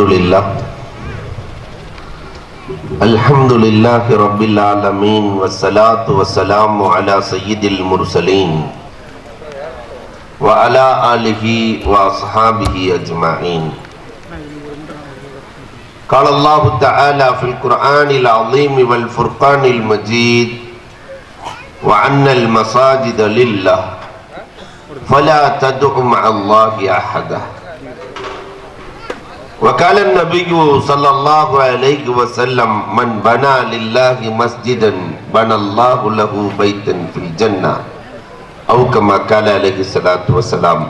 الحمد لله الحمد لله رب العالمين والصلاة والسلام على سيد المرسلين وعلى آله وأصحابه أجمعين. قال الله تعالى في القرآن العظيم والفرقان المجيد وأن المساجد لله فلا تدع مع الله أحدا. وقال النبي صلى الله عليه وسلم من بنى لله مسجدا بنى الله له بيتا في الجنة. أو كما قال عليه الصلاة والسلام.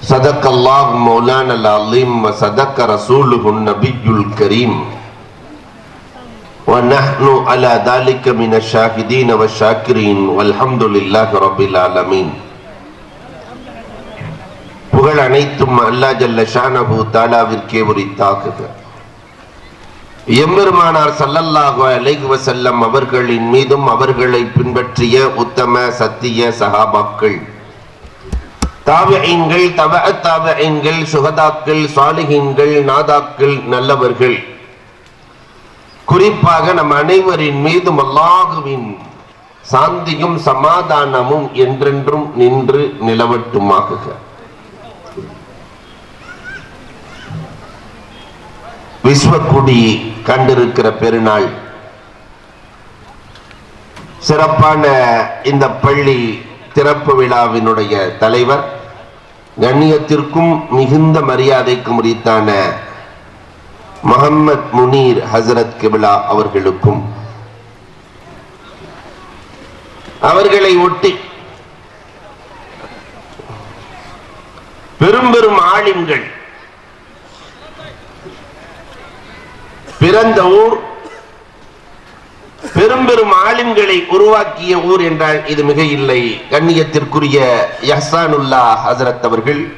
صدق الله مولانا العظيم وصدق رسوله النبي الكريم. ونحن على ذلك من الشاهدين والشاكرين والحمد لله رب العالمين. புகழ் அனைத்தும் அல்லா ஜல்ல ஷானபு தாலாவிற்கே உரித்தாக்குக எம்பெருமானார் சல்லல்லாஹு அலைகு வசல்லம் அவர்களின் மீதும் அவர்களை பின்பற்றிய உத்தம சத்திய சகாபாக்கள் தாவகங்கள் தவ தாவகங்கள் சுகதாக்கள் சாலிஹீன்கள் நாதாக்கள் நல்லவர்கள். குறிப்பாக நம் அனைவரின் மீதும் அல்லாஹுவின் சாந்தியும் சமாதானமும் என்றென்றும் நின்று நிலவட்டுமாகுக. விஸ்வக்குடி கண்டிருக்கிற பெருநாள். சிறப்பான இந்த பள்ளி திறப்பு விழாவினுடைய தலைவர் கண்ணியத்திற்கும் மிகுந்த மரியாதைக்கும் உரித்தான முகம்மது முனீர் ஹசரத் கிபிலா அவர்களுக்கும் அவர்களை ஒட்டி பெரும் பெரும் ஆலிம்கள் பிறந்த ஊர். பெரும் பெரும் ஆலிம்களை உருவாக்கிய ஊர் என்றால் இது மிக இல்லை. கண்ணியத்திற்குரிய யஹசானுல்லா ஹசரத் அவர்கள்.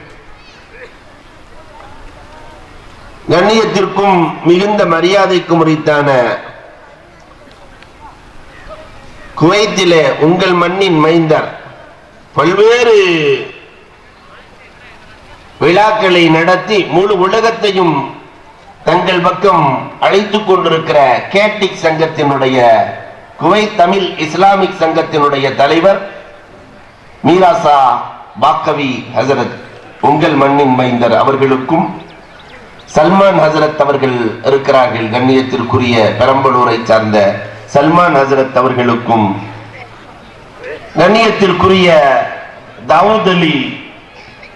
கண்ணியத்திற்கும் மிகுந்த மரியாதைக்கும் உரித்தான குவைத்திலே உங்கள் மண்ணின் மைந்தர் பல்வேறு விழாக்களை நடத்தி முழு உலகத்தையும் தங்கள் பக்கம் அழைத்துக் கொண்டிருக்கிற கேட்டிக் சங்கத்தினுடைய குவைத் தமிழ் இஸ்லாமிக் சங்கத்தினுடைய தலைவர் மீராசா பாக்கவி ஹசரத் உங்கள் மண்ணின் மைந்தர் அவர்களுக்கும் சல்மான் ஹசரத் அவர்கள் இருக்கிறார்கள் கண்ணியத்திற்குரிய பெரம்பலூரை சார்ந்த சல்மான் ஹசரத் அவர்களுக்கும் கண்ணியத்திற்குரிய தாவூத் அலி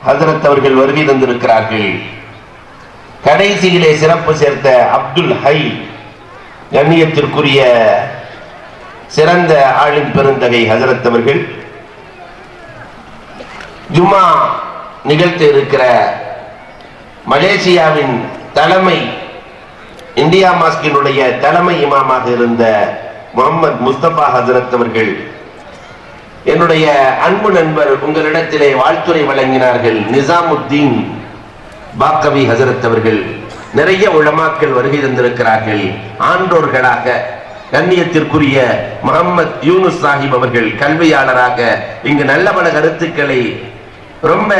ஹசரத் அவர்கள் வருகை தந்திருக்கிறார்கள். கடைசியிலே சிறப்பு சேர்த்த அப்துல் ஹை கண்ணியத்திற்குரிய சிறந்த ஆளின் பெருந்தகை ஹசரத் அவர்கள். ஜுமா நிகழ்த்த இருக்கிற மலேசியாவின் தலைமை இந்தியா மாஸ்கினுடைய தலைமை இமாமாக இருந்த முகமது முஸ்தபா ஹசரத் அவர்கள். என்னுடைய அன்பு நண்பர் உங்களிடத்திலே வாழ்த்துறை வழங்கினார்கள் நிசாமுத்தீன். பாக்கவி ஹசரத் அவர்கள் நிறைய உளமாக்கள் வருகை தந்திருக்கிறார்கள். ஆண்டோர்களாக கண்ணியத்திற்குரிய முகமது யூனுஸ் சாஹிப் அவர்கள் கல்வியாளராக இங்கு நல்ல பல கருத்துக்களை ரொம்ப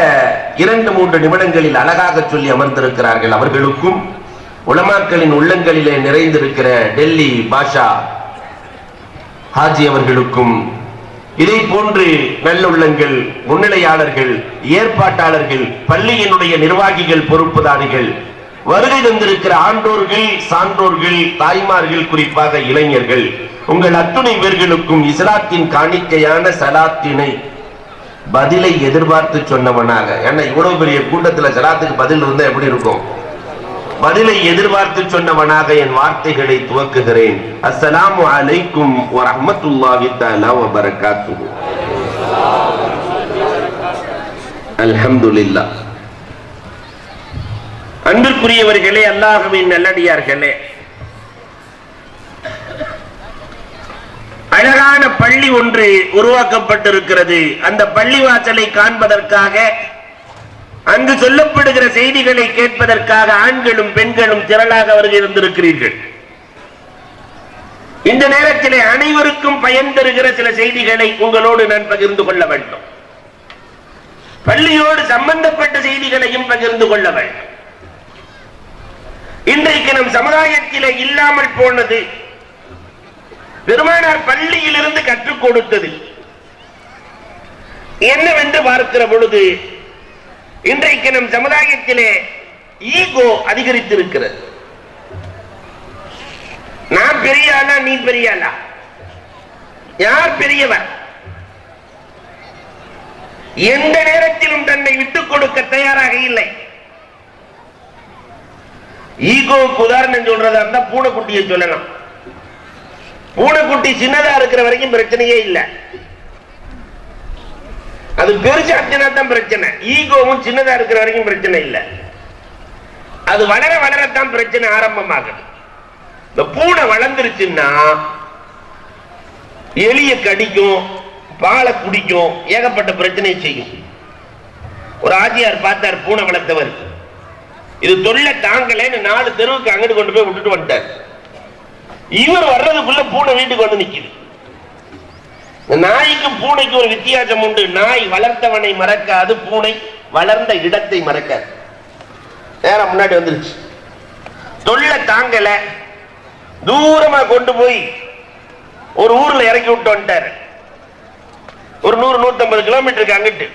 இரண்டு மூன்று நிமிடங்களில் அழகாக சொல்லி அமர்ந்திருக்கிறார்கள் அவர்களுக்கும். உலமாக்களின் உள்ளங்களிலே நிறைந்திருக்கிற டெல்லி பாஷா ஹாஜி அவர்களுக்கும் இதை போன்று நல்லுள்ளங்கள் முன்னிலையாளர்கள் ஏற்பாட்டாளர்கள் பள்ளியினுடைய நிர்வாகிகள் பொறுப்புதாரிகள் வருகை தந்திருக்கிற ஆண்டோர்கள் சான்றோர்கள் தாய்மார்கள் குறிப்பாக இளைஞர்கள் உங்கள் அத்துணை பேர்களுக்கும் இஸ்லாத்தின் காணிக்கையான சலாத்தினை பதிலை எதிர்பார்த்து சொன்னவனாக. ஏன்னா இவ்வளவு பெரிய கூட்டத்துல சலாத்துக்கு பதில் இருந்தா எப்படி இருக்கும்? பதிலை எதிர்பார்த்து சொன்னவனாக என் வார்த்தைகளை துவக்குகிறேன். அஸ்ஸலாமு அலைக்கும் வரஹ்மத்துல்லாஹி தஆலா வ பரக்காத்துஹு அல்ஹம்துலில்லாஹ். அன்பிற்குரியவர்களே அல்லாஹ்வின் நல்லடியார்களே. அழகான பள்ளி ஒன்று உருவாக்கப்பட்டிருக்கிறது. அந்த பள்ளி வாசலை காண்பதற்காக அங்கு சொல்லப்படுகிற செய்திகளை கேட்பதற்காக ஆண்களும் பெண்களும் திரளாக வருகை இருந்திருக்கிறீர்கள் இந்த நேரத்திலே அனைவருக்கும் பயன் தருகிற சில செய்திகளை உங்களோடு நான் பகிர்ந்து கொள்ள வேண்டும். பள்ளியோடு சம்பந்தப்பட்ட செய்திகளையும் பகிர்ந்து கொள்ள வேண்டும். இன்றைக்கு நம் சமுதாயத்திலே இல்லாமல் போனது பெருமானார் பள்ளியிலிருந்து கற்றுக் கொடுத்தது என்னவென்று பார்க்கிற பொழுது இன்றைக்கு நம் சமுதாயத்திலே ஈகோ அதிகரித்திருக்கிறது. நான் பெரிய ஆளா நீ பெரிய ஆளா? யார் பெரியவர்? எந்த நேரத்திலும் தன்னை விட்டுக் கொடுக்க தயாராக இல்லை. ஈகோவுக்கு உதாரணம் சொல்றதா இருந்தா பூனைக்குட்டியை சொல்லலாம். பூனைக்குட்டி சின்னதா இருக்கிற வரைக்கும் பிரச்சனையே இல்லை. அது பெருசாச்சுனா தான் பிரச்சனை. ஈகோவும் சின்னதா இருக்கிற வரைக்கும் பிரச்சனை இல்லை. அது வளர வளரத்தான் பிரச்சனை ஆரம்பமாகுது. இந்த பூனை வளர்ந்துருச்சுன்னா எலிய கடிக்கும் பாலை குடிக்கும் ஏகப்பட்ட பிரச்சனையை செய்யும். ஒரு ஆஜியார் பார்த்தார் பூனை வளர்த்தவர். இது தொல்லை தாங்கலேன்னு நாலு தெருவுக்கு அங்கிட்டு கொண்டு போய் விட்டுட்டு வந்துட்டார். இவர் வர்றதுக்குள்ள பூனை வீட்டுக்கு வந்து நிக்குது. நாய்க்கும் பூனைக்கும் ஒரு வித்தியாசம் உண்டு. நாய் வளர்த்தவனை மறக்காது பூனை வளர்ந்த இடத்தை மறக்காது. நேரம் முன்னாடி வந்துருச்சு. தொல்லை தாங்கல. தூரமா கொண்டு போய் ஒரு ஊர்ல இறக்கி விட்டு வந்துட்டாரு. ஒரு நூறு நூத்தம்பது கிலோமீட்டருக்கு அங்கிட்டு.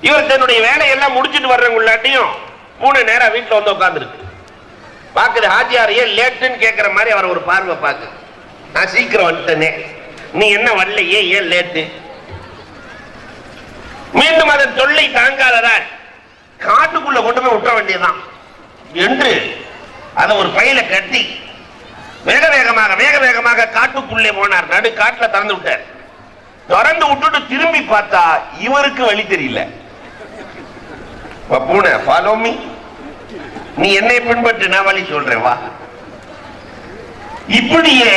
இவர் தன்னுடைய வேலையெல்லாம் முடிச்சிட்டு வர்றவங்களாட்டியும் பூனை நேரா வீட்டுல வந்து உட்காந்துருக்கு பாக்குது ஹாஜியார் ஏன் லேட்டுன்னு கேட்கிற மாதிரி அவர் ஒரு பார்வை பார்க்கு நான் சீக்கிரம் வந்துட்டேனே. நீ என்ன வரலையே ஏன் லேட்டு? மீண்டும் அதன் தொல்லை தாங்காததால் காட்டுக்குள்ள கொண்டு போய் விட்ட வேண்டியதுதான். என்று அதை ஒரு பையில கட்டி வேக வேகமாக வேக வேகமாக காட்டுக்குள்ளே போனார். நடு காட்டுல திறந்து விட்டார். திறந்து விட்டுட்டு திரும்பி பார்த்தா இவருக்கு வழி தெரியல. பூனை ஃபாலோ மீ நீ என்னை பின்பற்று நான் வழி சொல்றேன் வா. இப்படியே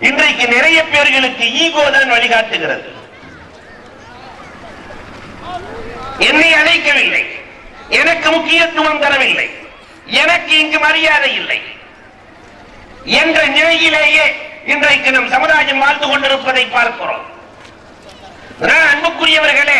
இன்றைக்கு நிறைய பேர்களுக்கு ஈகோ தான் வழிகாட்டுகிறது. என்னை அழைக்கவில்லை. எனக்கு முக்கியத்துவம் தரவில்லை. எனக்கு இங்கு மரியாதை இல்லை. என்ற நிலையிலேயே இன்றைக்கு நம் சமுதாயம் வாழ்ந்து கொண்டிருப்பதை பார்க்கிறோம். அன்புக்குரியவர்களே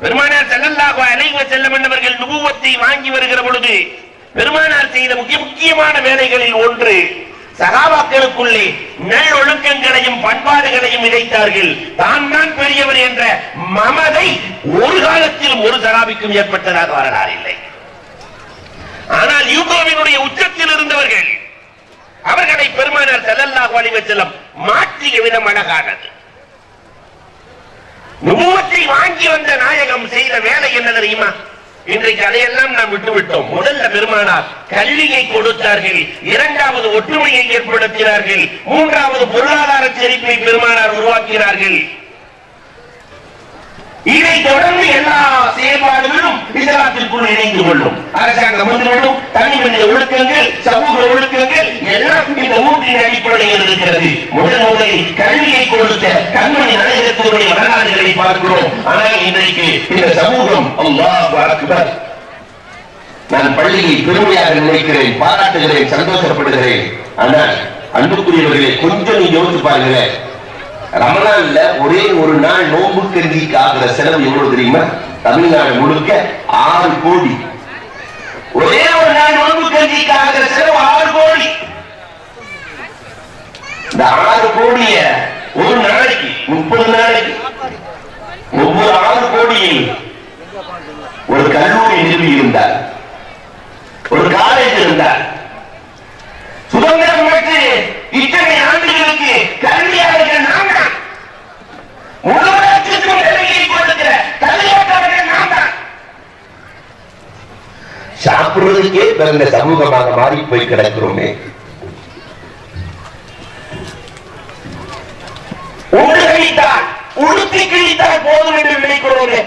பெருமானார் செல்லல்லாக அலைவ செல்லம் என்பவர்கள் நுபுவத்தை வாங்கி வருகிற பொழுது பெருமானார் செய்த முக்கிய முக்கியமான வேலைகளில் ஒன்று சகாபாக்களுக்குள்ளே நல்லொழுக்கங்களையும் பண்பாடுகளையும் இணைத்தார்கள். தான் தான் பெரியவர் என்ற மமதை ஒரு காலத்திலும் ஒரு சகாபிக்கும் ஏற்பட்டதாக வரலாறு இல்லை. ஆனால் யூகோவினுடைய உச்சத்தில் இருந்தவர்கள் அவர்களை பெருமானார் செல்லல்லாஹு வலிவச்சலம் வஸல்லம் மாற்றிய விதம் அழகானது. நுபுவத்தை வாங்கி வந்த நாயகம் செய்த வேலை என்ன தெரியுமா? இன்றைக்கு அதையெல்லாம் நாம் விட்டுவிட்டோம். முதல்ல பெருமானார் கல்வியை கொடுத்தார்கள். இரண்டாவது ஒற்றுமையை ஏற்படுத்தினார்கள். மூன்றாவது பொருளாதார செழிப்பை பெருமானார் உருவாக்கினார்கள். இதை தொடர்ந்து எல்லா செயல்பாடுகளும் இஸ்லாத்திற்குள் இணைந்து கொள்ளும். அரசாங்கம் மந்திரங்களும் தனி மனித ஒழுக்கங்கள் சமூக ஒழுக்கங்கள் எல்லாம் இந்த மூன்றின் அடிப்படையில் இருக்கிறது. முதல் முதலில் கல்வியை கொடுத்த கண்மணி நாயகத்தினுடைய வரலாறுகளை பார்க்கிறோம். ஆனால் இன்றைக்கு இந்த சமூகம் அல்லாஹ் அக்பர். நான் பள்ளியை பெருமையாக நினைக்கிறேன் பாராட்டுகிறேன் சந்தோஷப்படுகிறேன். ஆனால் அன்புக்குரியவர்களே கொஞ்சம் நீங்க யோசிச்சு ரமணான்ல ஒரே ஒரு நாள் நோன்பு கருதிக்கு ஆகிற செலவு எவ்வளவு தெரியுமா? தமிழ்நாடு முழுக்க ஆறு கோடி. ஒரே ஒரு நாள் நோன்பு கருதிக்கு ஆகிற செலவு ஆறு கோடி. இந்த ஆறு கோடிய ஒரு நாளைக்கு முப்பது நாளைக்கு ஒவ்வொரு ஆறு கோடியில் ஒரு கல்லூரி நிறுவி இருந்தார். ஒரு காலேஜ் இருந்தார். சுதந்திரம் பெற்று இத்தனை ஆண்டுகளுக்கு கல்வியாளர்கள் நாம் தான் உலகத்திற்கும் கல்வியை கொடுக்கிற கல்வியாளர்கள் நாம் தான் சாப்பிடுறதுக்கே பிறந்த சமூகமாக மாறி போய் கிடக்கிறோமே. உண்டு கழித்தால் உடுத்தி கிழித்தால் போதும் என்று நினைக்கிறோமே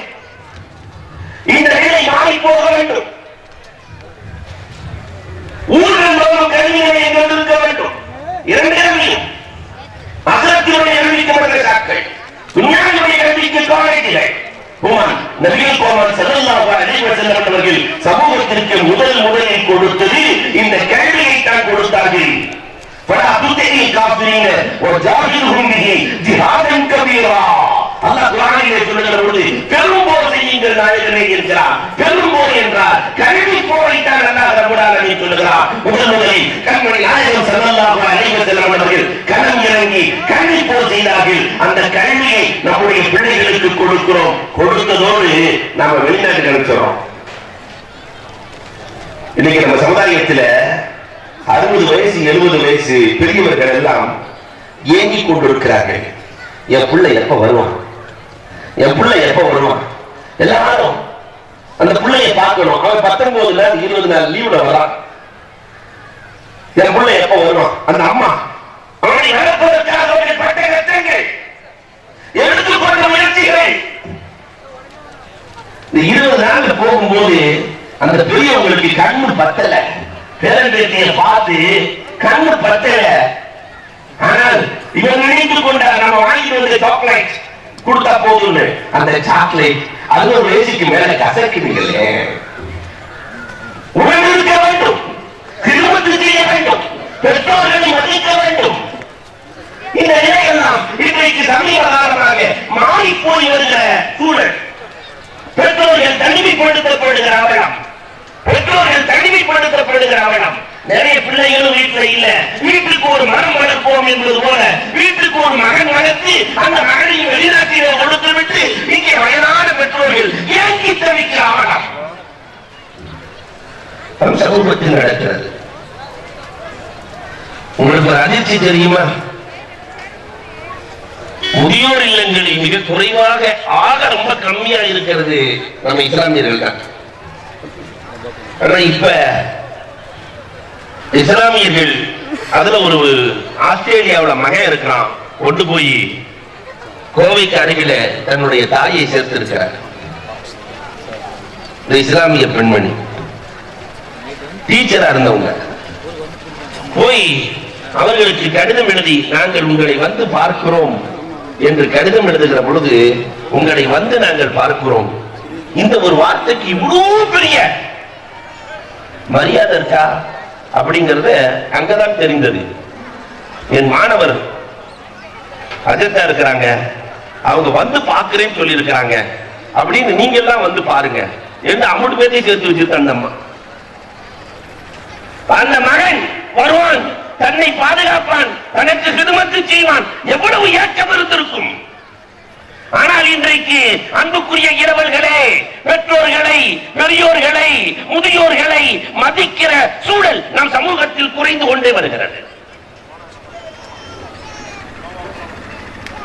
இந்த நிலை மாறி போக வேண்டும். ஊரில் வரும் கல்வி இருக்க வேண்டும். இரண்டு கல்வியும் காலேஜிகள் உமான் நபிகள் கோமான் செல்லல்லாஹு அலைஹி வஸல்லம் அவர்கள் சமூகத்திற்கு முதல் முதலில் கொடுத்தது இந்த கல்வியை தான் கொடுத்தார்கள் فلا تطع الكافرين وجاهدهم به جهادا كبيرا அல்லாஹ் குர்ஆனிலே சொல்லுகிற பொழுது பெரும் போர் செய்யுங்கள் நாயகனே இருக்கிறார் பெரும் போர் என்றார் கல்வி போரை தான் அல்லாஹ் ரப்பல் ஆலமீன் முதல் முதலில் கண்மணி நாயகம் ஸல்லல்லாஹு அலைஹி வஸல்லம் அவர்கள் களம் இறங்கி கல்வி போர் செய்தார்கள் அந்த கல்வியை நம்முடைய பிள்ளைகளுக்கு கொடுக்கிறோம் நாம வெளிநாட்டுக்கு அனுப்பிச்சிடறோம். இன்னைக்கு நம்ம சமுதாயத்துல அறுபது வயசு எழுபது வயசு பெரியவர்கள் எல்லாம் ஏங்கி கொண்டிருக்கிறார்கள். என் பிள்ளை எப்ப வருவான்? என் பிள்ளை எப்ப வருவான்? எல்லாரும் அந்த பிள்ளைய பார்க்கணும். அவன் பத்தொன்பது நாள் இருபது நாள் லீவ்ல வரான். என் பிள்ளை எப்ப வருவான்? அந்த அம்மா அவனை வளர்ப்பதற்காக அவர்கள் பட்ட கஷ்டங்கள் எடுத்துக்கொண்ட போகும்போது அந்த பெரியவங்களுக்கு கண்ணு பத்தல. பேரம்பேட்டிய பார்த்து கண்ணு பத்தல. ஆனால் இவர் நினைத்து கொண்டார் நம்ம வாங்கி வந்த சாக்லேட் கொடுத்தா போதும்னு. அந்த சாக்லேட் அது ஒரு வயசுக்கு மேல கசக்குதுங்களே. உணர்ந்திருக்க வேண்டும். திருமணத்தில் செய்ய வேண்டும். பெற்றோர்களை மதிக்க வேண்டும். இந்த நிலையெல்லாம் இன்றைக்கு சமீப காலமாக மாறி போய் வருகிற சூழல். பெற்றோர்கள் தனிமைப்படுத்தப்படுகிற அவலம் பெற்றோர்கள் தனிமைப்படுத்தப்படுகிற அவலம் நிறைய பிள்ளைகளும் வீட்டுல இல்ல. வீட்டுக்கு ஒரு மரம் வளர்ப்போம் என்பது போல வீட்டுக்கு ஒரு மகன் வளர்த்து அந்த மகனையும் வெளிநாட்டிலே கொடுத்து விட்டு இங்கே வயதான பெற்றோர்கள் ஏங்கி தவிக்கிற அவலம் சமூகத்தில் நடக்கிறது. உங்களுக்கு ஒரு அதிர்ச்சி தெரியுமா? முதியோர் இல்லங்களில் மிக குறைவாக ஆக ரொம்ப கம்மியா இருக்கிறது நம்ம இஸ்லாமியர்கள் தான். ஆனா இப்ப இஸ்லாமியர்கள் அதுல ஒரு ஆஸ்திரேலியாவுல மகன் இருக்கிறான் கொண்டு போய் கோவைக்கு அருகில தன்னுடைய தாயை சேர்த்திருக்கிறார். இந்த இஸ்லாமிய பெண்மணி. டீச்சரா இருந்தவங்க. போய் அவர்களுக்கு கடிதம் எழுதி நாங்கள் உங்களை வந்து பார்க்கிறோம். என்று கடிதம் எழுதுகிற பொழுது உங்களை வந்து நாங்கள் பார்க்கிறோம். இந்த ஒரு வார்த்தைக்கு இவ்வளவு பெரிய மரியாதை இருக்கா? அப்படிங்கறத அங்கதான் தெரிந்தது. என் மாணவர் அஜத்தா இருக்கிறாங்க. அவங்க வந்து பாக்குறேன்னு சொல்லி இருக்கிறாங்க அப்படின்னு நீங்க எல்லாம் வந்து பாருங்க. என்று அம்மட்டு பேர்த்தையும் சேர்த்து வச்சிருக்க அந்த அம்மா. அந்த மகன் வருவான். தன்னை பாதுகாப்பான் தனக்கு சிறுமத்து செய்வான். எவ்வளவு ஏக்கம் இருந்திருக்கும் ஆனால் இன்றைக்கு அன்புக்குரிய இரவல்களே பெற்றோர்களை பெரியோர்களை முதியோர்களை மதிக்கிற சூழல் நம் சமூகத்தில் குறைந்து கொண்டே வருகிறது.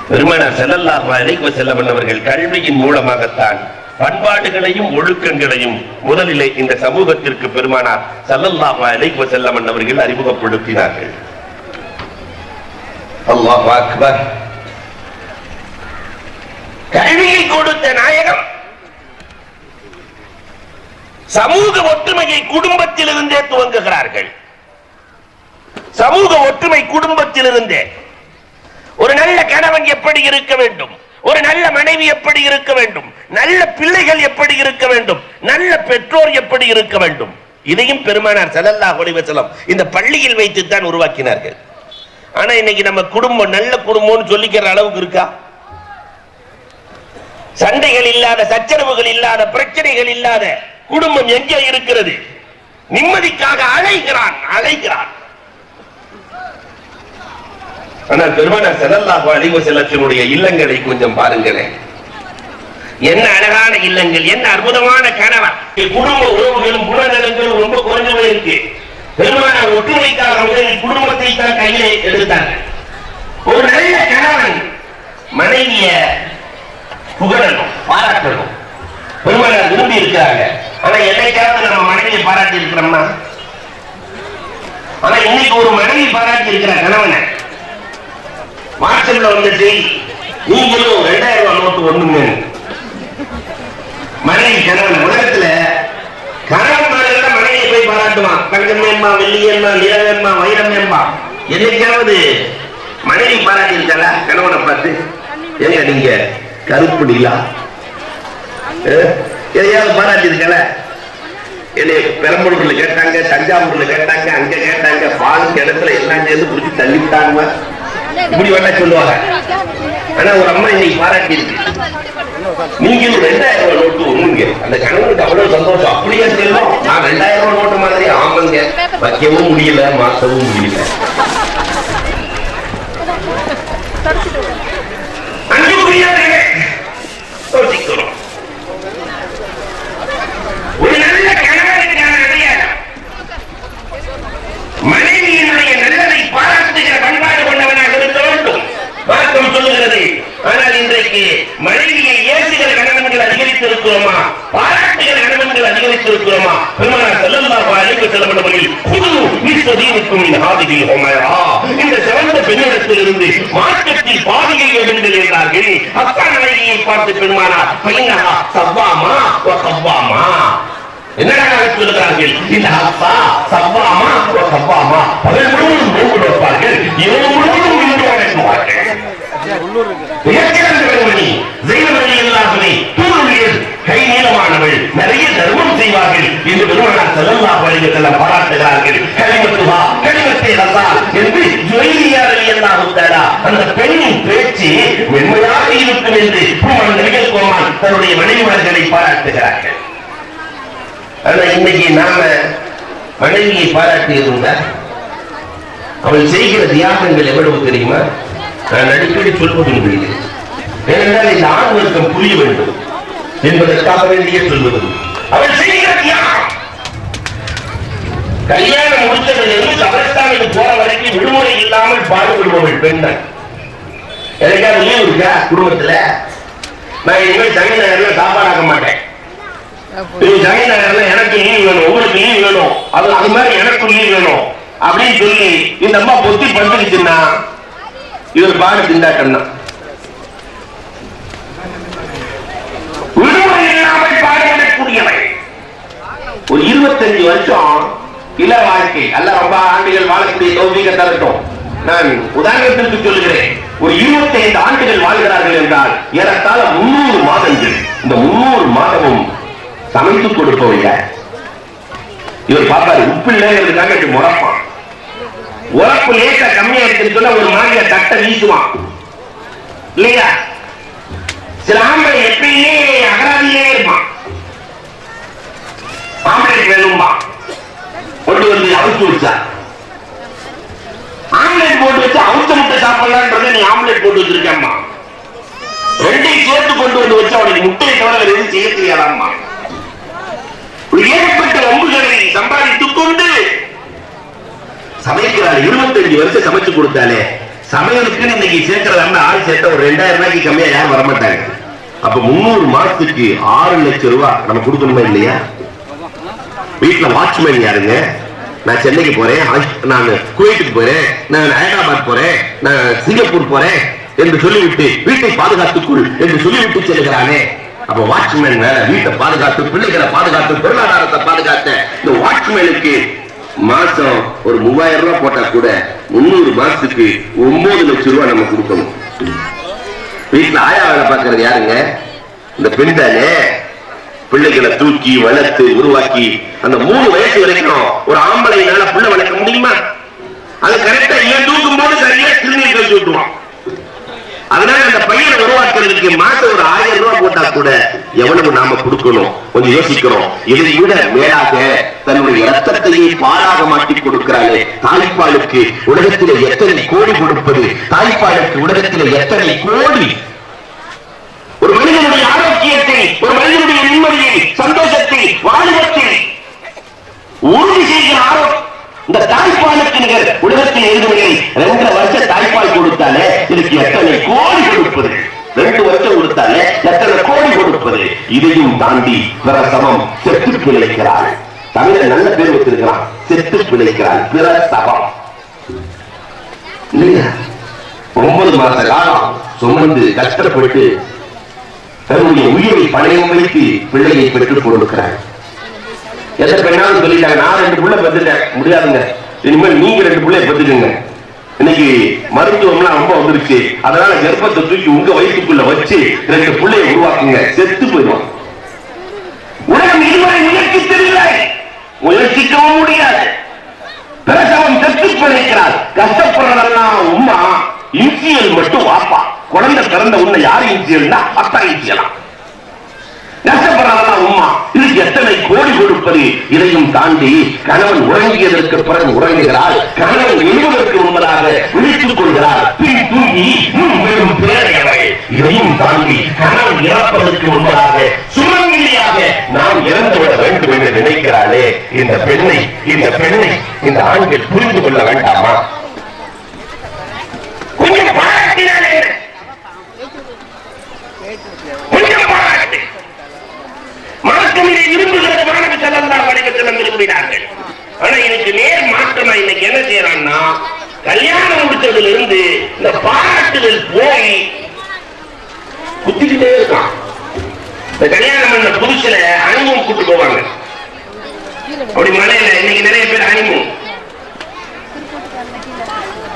பெருமானார் ஸல்லல்லாஹு செல்ல வந்தவர்கள் கல்வியின் மூலமாகத்தான் பண்பாடுகளையும் ஒழுக்கங்களையும் முதலிலே இந்த சமூகத்திற்கு பெருமானார் ஸல்லல்லாஹு அலைஹி செல்லமன் அவர்கள் அறிமுகப்படுத்தினார்கள். அல்லாஹ் அக்பர். கல்வியை கொடுத்த நாயகம். சமூக ஒற்றுமையை குடும்பத்திலிருந்தே துவங்குகிறார்கள். சமூக ஒற்றுமை குடும்பத்திலிருந்தே. ஒரு நல்ல கணவன் எப்படி இருக்க வேண்டும்? ஒரு நல்ல மனைவி எப்படி இருக்க வேண்டும்? நல்ல பிள்ளைகள் எப்படி இருக்க வேண்டும்? நல்ல பெற்றோர் எப்படி இருக்க வேண்டும்? இதையும் பெருமானார் செலல்லா அலைஹி இந்த பள்ளியில் வைத்துத்தான் உருவாக்கினார்கள். ஆனா இன்னைக்கு நம்ம குடும்பம் நல்ல குடும்பம்னு சொல்லிக்கிற அளவுக்கு இருக்கா? சண்டைகள் இல்லாத சச்சரவுகள் இல்லாத பிரச்சனைகள் இல்லாத குடும்பம் எங்கே இருக்கிறது? நிம்மதிக்காக அழைகிறான் அழைகிறான் ஆனால் பெருமான ஸல்லல்லாஹு அழிவு செல்லத்தினுடைய இல்லங்களை கொஞ்சம் பாருங்களேன். என்ன அழகான இல்லங்கள் என்ன அற்புதமான கணவர். குடும்ப உறவுகளும் குணநலங்களும் ரொம்ப குறைஞ்சு இருக்கு. பெருமான ஒற்றுமைக்காக முதலில் குடும்பத்தை தான் கையிலே எடுத்தாங்க. ஒரு நல்ல கணவன் மனைவிய புகழணும் பாராட்டணும். பெருமானார் விரும்பி இருக்கிறாங்க ஆனா என்னைக்காவது நம்ம மனைவியை பாராட்டி இருக்கிறோம்னா? ஆனா இன்னைக்கு ஒரு மனைவி பாராட்டி இருக்கிற கணவனை வாட்ஸ்அப்ல வந்துட்டு நீங்களும் ரெண்டாயிரம் ரூபாய் நோட்டு ஒண்ணுங்க. மனைவி கணவன் உலகத்துல கணவன் மேல மனைவியை போய் பாராட்டுவான் தங்கம்மேம்மா வெள்ளியம்மா நிலவேம்மா ஏம்பா என்னைக்காவது மனைவி பாராட்டி கணவனை பார்த்து. ஏங்க நீங்க கருப்புடிலா எதையாவது பாராட்டி இருக்கல என்னை பெரம்பலூர்ல கேட்டாங்க தஞ்சாவூர்ல கேட்டாங்க அங்க கேட்டாங்க பாலுக்கு இடத்துல எல்லாம் சேர்ந்து பிடிச்சி தள்ளிவிட்டாங்க. இப்படி வேணா சொல்லுவாங்க. ஆனா ஒரு அம்மா இன்னைக்கு பாராட்டி இருக்கு நீங்களும் ரெண்டாயிரம் ரூபாய் நோட்டு ஒண்ணுங்க அந்த கணவனுக்கு அவ்வளவு சந்தோஷம். அப்படியே செல்லும் நான் ரெண்டாயிரம் ரூபாய் நோட்டு மாதிரி ஆமாங்க வைக்கவும் முடியல மாத்தவும் முடியல. அன்புக்குரியவர்களே, யோசிக்கிறோம். ஒரு நல்ல கணவனுக்கான அடையாளம் மனைவியினுடைய நல்லதை பாராட்டுகிற பண்பாடு கொண்டவனாக இருக்க வேண்டும் மார்க்கம் சொல்லுகிறது. ஆனால் இன்றைக்கு மனைவியை ஏசுகிற கணவன்கள் அதிகரித்திருக்கிறோமா? பாராட்டுகிற கணவன்கள் அதிகரித்திருக்கிறோமா? பெருமானார் ஸல்லல்லாஹு அலைஹி வஸல்லம் அவர்கள் குது மிஸ்தீனுக்கும் மின் ஹாதிஹி ஹுமைரா இந்த சிறந்த பெண்ணிடத்திலிருந்து மார்க்கத்தில் பாதியை எடுங்கள் என்றார்கள் அக்கா மனைவியை பார்த்து பெருமானார் பையனா சவ்வாமா? வ கவ்வாமா என்னடா சொல்லுகிறார்கள்? இந்த அப்பா சவ்வாமா? சவ்வாமா? கவ்வாமா பகல் முழுவதும் நோன்பு நோப்பார்கள் இரவு முழுவதும் விந்து வணங்குவார்கள் கை நீளமானவள் நிறைய தர்மம் செய்வார்கள். என்று பெருமானார் பாராட்டுகிறார்கள். கலிமத்துஹா கலிமத்தே ரசா என்று அந்த பெண்ணின் பேச்சு மென்மையாக இருக்கும் என்று பெருமான் நபிகள் கோமான் தன்னுடைய மனைவிமார்களை பாராட்டுகிறார்கள். ஆனா இன்னைக்கு நாம மனைவியை பாராட்டி இருந்தா அவள் செய்கிற தியாகங்கள் எவ்வளவு தெரியுமா? நான் அடிக்கடி சொல்வது ஏனென்றால் இந்த ஆண் வர்க்கம் புரிய வேண்டும் என்பதற்காக வேண்டிய சொல்வது அவள் செய்கிற தியாகம் கல்யாணம் முடித்ததிலிருந்து கபரஸ்தானுக்கு போற வரைக்கும் விடுமுறை இல்லாமல் பாடுபடுபவள் பெண்கள். எனக்காக லீவ் இருக்கா குடும்பத்துல? நான் இனிமேல் சனி ஞாயிறுல சாப்பாடாக்க மாட்டேன். இது சனி எனக்கு லீவ் வேணும் உங்களுக்கு லீவ் வேணும். அது அது மாதிரி எனக்கு லீவ் வேணும் அப்படின்னு சொல்லி இந்த அம்மா பொத்தி படுத்துக்கிச்சுன்னா இவர் பாடு திண்டாட்டம் தான் ஒரு இருபத்தஞ்சு வருஷம் இள வாழ்க்கை. அல்ல ரொம்ப ஆண்டுகள் வாழக்கூடிய தோல்விக்க தரட்டும் நான் உதாரணத்திற்கு சொல்லுகிறேன். ஒரு 25 ஆண்டுகள் வாழ்கிறார்கள் என்றால் ஏறத்தாழ முன்னூறு மாதங்கள் இந்த முன்னூறு மாதமும் சமைத்து கொடுப்பவங்க இவர் பார்ப்பாரு உப்பு இல்லைங்கிறதுக்காக முறப்பான் உரப்பு லேசா கம்மியா இருக்குன்னு சொன்னா ஒரு மாதிரியா தட்டை வீசுவான். இல்லையா? சேர்த்த ஒரு ரெண்டாயிரம் ரூபாய்க்கு கம்மியா யாரும் வரமாட்டாங்க. அப்ப முந்நூறு மாசத்துக்கு ஆறு லட்சம் ரூபாய் நம்ம கொடுக்கணுமா இல்லையா? வீட்டுல வாட்ச்மேன் யாருங்க? நான் சென்னைக்கு போறேன் நான் குவைத்துக்கு போறேன் நான் ஹைதராபாத் போறேன் நான் சிங்கப்பூர் போறேன் என்று சொல்லிவிட்டு வீட்டை பாதுகாத்துக்குள் என்று சொல்லிவிட்டு செல்கிறானே. அப்ப வாட்ச்மேன் வேலை வீட்டை பாதுகாத்து பிள்ளைகளை பாதுகாத்து பொருளாதாரத்தை பாதுகாத்த இந்த வாட்ச்மேனுக்கு மாசம் ஒரு மூவாயிரம் ரூபாய் போட்டா கூட முன்னூறு மாசத்துக்கு ஒன்பது லட்சம் ரூபாய் நம்ம கொடுக்கணும். வீட்டுல ஆயா வேலை பாக்குறது யாருங்க? இந்த பெண் தானே பிள்ளைகளை தூக்கி வளர்த்து உருவாக்கி அந்த மூணு வயசு வரைக்கும் ஒரு ஆம்பளைனால புள்ள வளர்க்க முடியுமா? அது கரெக்டா இவன் தூக்கும் போது சரியா திருநீர் கழிச்சு விட்டுவான் அதனால அந்த பையனை உருவாக்குறதுக்கு மாசம் ஒரு ஆயிரம் ரூபாய் போட்டா கூட எவ்வளவு நாம கொடுக்கணும்? கொஞ்சம் யோசிக்கிறோம். இதை விட மேலாக தன்னுடைய ரத்தத்தையே பாலாக மாட்டி கொடுக்கிறாளே. தாய்ப்பாலுக்கு உலகத்திலே எத்தனை கோடி கொடுப்பது? தாய்ப்பாலுக்கு உலகத்திலே எத்தனை கோடி? ஒரு மனிதனுடைய ஆரோக்கியத்தை ஒரு மனிதனுடைய நிம்மதியை சந்தோஷத்தை வாலிபத்தை உறுதி செய்கிற ஆரோக்கியம் இந்த தாய்ப்பாலுக்கு நிகர் உலகத்தில் எழுதுவதை ரெண்டு வருஷம் தாய்ப்பால் கொடுத்தாலே இதுக்கு எத்தனை கோடி கொடுப்பது? ரெண்டு வருஷம் கொடுத்தாலே எத்தனை கோடி கொடுப்பது? இதையும் தாண்டி பிற சமம் செத்து பிழைக்கிறாள். தமிழ நல்ல பேர் வச்சிருக்கிறான் செத்து பிழைக்கிறாள். பிற சமம். ஒன்பது மாச காலம் சுமந்து கஷ்டப்பட்டு தன்னுடைய உயிரை பணையம் வைத்து பிள்ளையை பெற்றுக் கொடுக்கிறார். எந்த பெண்ணாலும் சொல்லிட்டாங்க. நான் ரெண்டு புள்ள பெற்றுட்டேன். முடியாதுங்க. இனிமேல் நீங்க ரெண்டு பிள்ளைய பெற்றுக்குங்க. இன்னைக்கு மருத்துவம்லாம் ரொம்ப வந்துருச்சு. அதனால கர்ப்பத்தை தூக்கி உங்க வயிற்றுக்குள்ள வச்சு ரெண்டு பிள்ளைய உருவாக்குங்க. செத்து போயிடும் உலகம் இதுவரை தெரியல. முயற்சிக்கவும் முடியாது. பிரசவம் செத்து பிழைக்கிறார். கஷ்டப்படுறதெல்லாம் உம்மா இன்சியல் மட்டும் வாப்பா. குழந்தை பிறந்த உன்னை யார் இன்சியல்னா அத்தா இன்சியலாம் நஷ்டப்படுறாங்களா உமா இதுக்கு எத்தனை கோடி கொடுப்பது? இதையும் தாண்டி கணவன் உறங்கியதற்கு பிறகு உறங்குகிறாள் கணவன் எழுவதற்கு முன்பதாக விழித்துக் கொள்கிறார். பின் தூங்கி மேலும் இதையும் தாண்டி கணவன் இறப்பதற்கு முன்பதாக சுமங்கலியாக நாம் இறந்துவிட வேண்டும் என்று நினைக்கிறாளே. இந்த பெண்ணை இந்த பெண்ணை இந்த ஆண்கள் புரிந்து கொள்ள வேண்டாமா கொஞ்சம் பாராட்டினால் என்ன கொஞ்சம் பாராட்டு மார்க்கமிதை விரும்புகிற மாணவ செல்லலாம் வணிக செல்லம் விரும்பினார்கள் ஆனா இதுக்கு நேர் மாற்றமா இன்னைக்கு என்ன செய்யறான்னா கல்யாணம் முடிச்சதுல இருந்து இந்த பாராட்டுதல் போய் குத்திக்கிட்டே இருக்கான். இந்த கல்யாணம் பண்ண புதுசுல அனுபவம் கூட்டு போவாங்க. அப்படி மலையில இன்னைக்கு நிறைய பேர் அனிமம்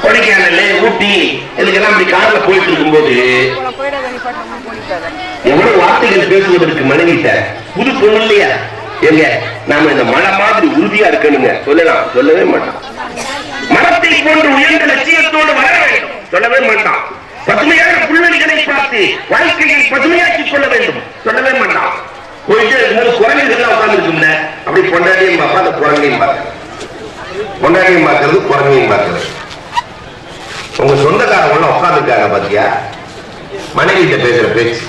கொடைக்கானல் ஊட்டி இதுக்கெல்லாம் அப்படி கார்ல போயிட்டு இருக்கும் போது எவ்வளவு வார்த்தைகள் பேசுவதற்கு மனைவிட்ட புது பொண்ணு இல்லையா? எங்க நாம இந்த மழை மாதிரி உறுதியா இருக்கணுங்க. சொல்லலாம். சொல்லவே மாட்டான். மரத்தை போன்று உயர்ந்த லட்சியத்தோடு வர வேண்டும். சொல்லவே மாட்டான். பசுமையான புல்வெளிகளை பார்த்து வாழ்க்கையை பசுமையாக்கிக் கொள்ள வேண்டும். சொல்லவே மாட்டான். போயிட்டு இருக்கும்போது குரங்குகள்லாம் உட்கார்ந்து அப்படி பொண்டாட்டியும் பார்ப்பா அந்த குரங்கையும் பார்க்க பொண்டாட்டியும் பார்க்கறது குரங்கையும் பார்க்கறது. உங்க சொந்தக்காரங்க உட்கார்ந்துருக்காங்க பாத்தியா? மனைவிட்ட பேசுற பேச்சு.